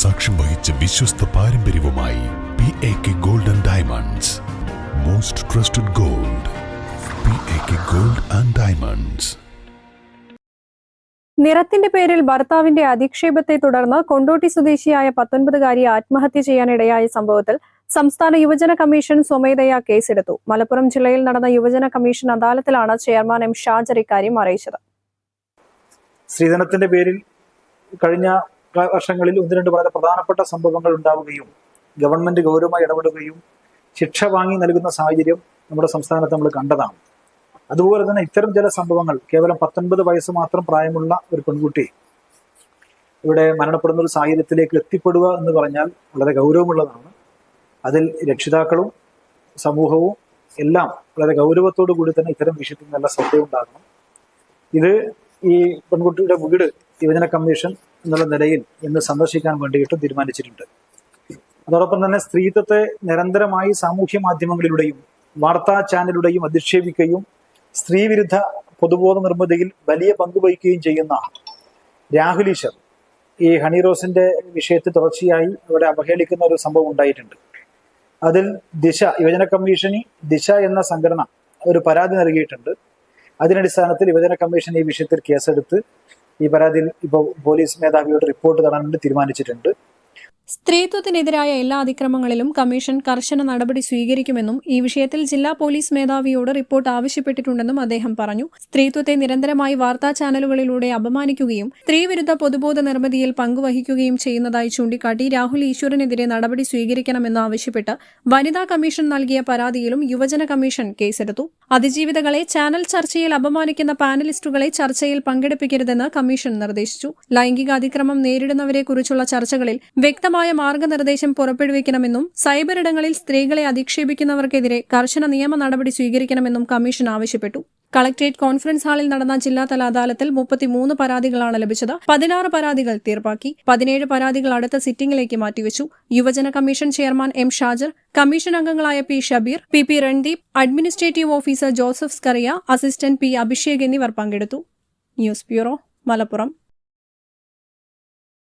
സാക്ഷ്യം വഹിച്ച വിശ്വസ്ത പാരമ്പര്യവുമായി P A K gold and diamonds most trusted gold P A K gold and diamonds നിറത്തിന്റെ പേരിൽ ഭർത്താവിന്റെ അധിക്ഷേപത്തെ തുടർന്ന് കൊണ്ടോട്ടി സ്വദേശിയായ പത്തൊൻപതുകാരി ആത്മഹത്യ ചെയ്യാനിടയായ സംഭവത്തിൽ സംസ്ഥാന യുവജന കമ്മീഷൻ സ്വമേധയാ കേസെടുത്തു. മലപ്പുറം ജില്ലയിൽ നടന്ന യുവജന കമ്മീഷൻ അദാലത്തിലാണ് ചെയർമാൻ എം ഷാജർ ഇക്കാര്യം അറിയിച്ചത്. സ്ത്രീധനത്തിന്റെ പേരിൽ കഴിഞ്ഞ വർഷങ്ങളിൽ ഒന്ന് രണ്ട് വളരെ പ്രധാനപ്പെട്ട സംഭവങ്ങൾ ഉണ്ടാവുകയും ഗവൺമെന്റ് ഗൗരവമായി ഇടപെടുകയും ശിക്ഷ വാങ്ങി നൽകുന്ന സാഹചര്യം നമ്മുടെ സംസ്ഥാനത്ത് നമ്മൾ കണ്ടതാണ്. അതുപോലെ തന്നെ ഇത്തരം ചില സംഭവങ്ങൾ കേവലം പത്തൊൻപത് വയസ്സ് മാത്രം പ്രായമുള്ള ഒരു പെൺകുട്ടി ഇവിടെ മരണപ്പെടുന്ന ഒരു സാഹചര്യത്തിലേക്ക് എത്തിപ്പെടുക എന്ന് പറഞ്ഞാൽ വളരെ ഗൗരവമുള്ളതാണ്. അതിൽ രക്ഷിതാക്കളും സമൂഹവും എല്ലാം വളരെ ഗൗരവത്തോടു കൂടി തന്നെ ഇത്തരം വിഷയത്തിൽ നല്ല ശ്രദ്ധയുണ്ടാകണം. ഇത് ഈ പെൺകുട്ടിയുടെ വീട് യുവജന കമ്മീഷൻ എന്നുള്ള നിലയിൽ ഇന്ന് സന്ദർശിക്കാൻ വേണ്ടിയിട്ട് തീരുമാനിച്ചിട്ടുണ്ട്. അതോടൊപ്പം തന്നെ സ്ത്രീത്വത്തെ നിരന്തരമായി സാമൂഹ്യ മാധ്യമങ്ങളിലൂടെയും വാർത്താ ചാനലുടെയും അധിക്ഷേപിക്കുകയും സ്ത്രീവിരുദ്ധ പൊതുബോധ നിർമ്മിതിയിൽ വലിയ പങ്ക് വഹിക്കുകയും ചെയ്യുന്ന രാഹുൽ ഈശ്വർ ഈ ഹണി റോസിന്റെ വിഷയത്തിൽ തുടർച്ചയായി ഇവിടെ അവഹേളിക്കുന്ന ഒരു സംഭവം ഉണ്ടായിട്ടുണ്ട്. അതിൽ ദിശ യുവജന കമ്മീഷന് ദിശ എന്ന സംഘടന ഒരു പരാതി നൽകിയിട്ടുണ്ട്. അതിനടിസ്ഥാനത്തിൽ യുവജന കമ്മീഷൻ ഈ വിഷയത്തിൽ കേസെടുത്ത് ഈ പരാതിയിൽ ഇപ്പോൾ പോലീസ് മേധാവിയോട് റിപ്പോർട്ട് തരാൻ വേണ്ടി തീരുമാനിച്ചിട്ടുണ്ട്. സ്ത്രീത്വത്തിനെതിരായ എല്ലാ അതിക്രമങ്ങളിലും കമ്മീഷൻ കർശന നടപടി സ്വീകരിക്കുമെന്നും ഈ വിഷയത്തിൽ ജില്ലാ പോലീസ് മേധാവിയോട് റിപ്പോർട്ട് ആവശ്യപ്പെട്ടിട്ടുണ്ടെന്നും അദ്ദേഹം പറഞ്ഞു. സ്ത്രീത്വത്തെ നിരന്തരമായി വാർത്താ ചാനലുകളിലൂടെ അപമാനിക്കുകയും സ്ത്രീവിരുദ്ധ പൊതുബോധ നിർമ്മിതിയിൽ പങ്കുവഹിക്കുകയും ചെയ്യുന്നതായി ചൂണ്ടിക്കാട്ടി രാഹുൽ ഈശ്വറിനെതിരെ നടപടി സ്വീകരിക്കണമെന്ന് ആവശ്യപ്പെട്ട് വനിതാ കമ്മീഷൻ നൽകിയ പരാതിയിലും യുവജന കമ്മീഷൻ കേസെടുത്തു. അതിജീവിതകളെ ചാനൽ ചർച്ചയിൽ അപമാനിക്കുന്ന പാനലിസ്റ്റുകളെ ചർച്ചയിൽ പങ്കെടുപ്പിക്കരുതെന്ന് കമ്മീഷൻ നിർദ്ദേശിച്ചു. ലൈംഗിക അതിക്രമം നേരിടുന്നവരെക്കുറിച്ചുള്ള ചർച്ചകളിൽ വ്യക്തമായ മാർഗനിർദ്ദേശം പുറപ്പെടുവിക്കണമെന്നും സൈബർ ഇടങ്ങളിൽ സ്ത്രീകളെ അധിക്ഷേപിക്കുന്നവർക്കെതിരെ കർശന നിയമ നടപടി സ്വീകരിക്കണമെന്നും കമ്മീഷൻ ആവശ്യപ്പെട്ടു. കളക്ട്രേറ്റ് കോൺഫറൻസ് ഹാളിൽ നടന്ന ജില്ലാതല അദാലത്തിൽ മുപ്പത്തിമൂന്ന് പരാതികളാണ് ലഭിച്ചത്. പതിനാറ് പരാതികൾ തീർപ്പാക്കി. പതിനേഴ് പരാതികൾ അടുത്ത സിറ്റിംഗിലേക്ക് മാറ്റിവെച്ചു. യുവജന commission chairman M Shajar commission അംഗങ്ങളായ P Shabeer P P Randeep administrative officer Joseph Scaria assistant P Abhishek എന്നിവർ പങ്കെടുത്തു. News bureau Malappuram.